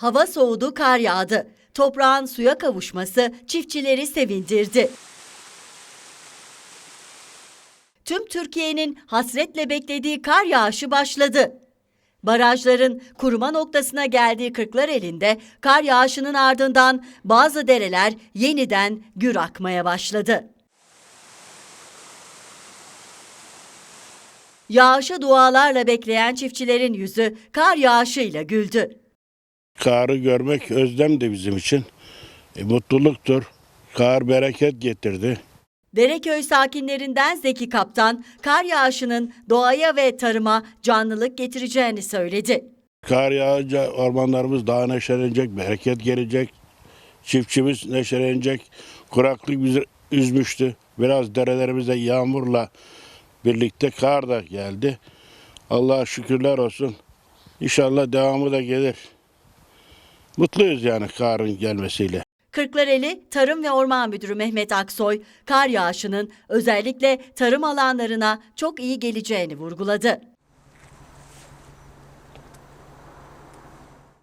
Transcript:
Hava soğudu, kar yağdı. Toprağın suya kavuşması çiftçileri sevindirdi. Tüm Türkiye'nin hasretle beklediği kar yağışı başladı. Barajların kuruma noktasına geldiği Kırklareli'nde kar yağışının ardından bazı dereler yeniden gür akmaya başladı. Yağışı dualarla bekleyen çiftçilerin yüzü kar yağışıyla güldü. Karı görmek özlem de bizim için. E, mutluluktur. Kar bereket getirdi. Dereköy sakinlerinden Zeki Kaptan, kar yağışının doğaya ve tarıma canlılık getireceğini söyledi. Kar yağınca ormanlarımız daha neşelenecek, bereket gelecek. Çiftçimiz neşelenecek. Kuraklık bizi üzmüştü. Biraz derelerimize yağmurla birlikte kar da geldi. Allah'a şükürler olsun. İnşallah devamı da gelir. Mutluyuz yani karın gelmesiyle. Kırklareli Tarım ve Orman Müdürü Mehmet Aksoy, kar yağışının özellikle tarım alanlarına çok iyi geleceğini vurguladı.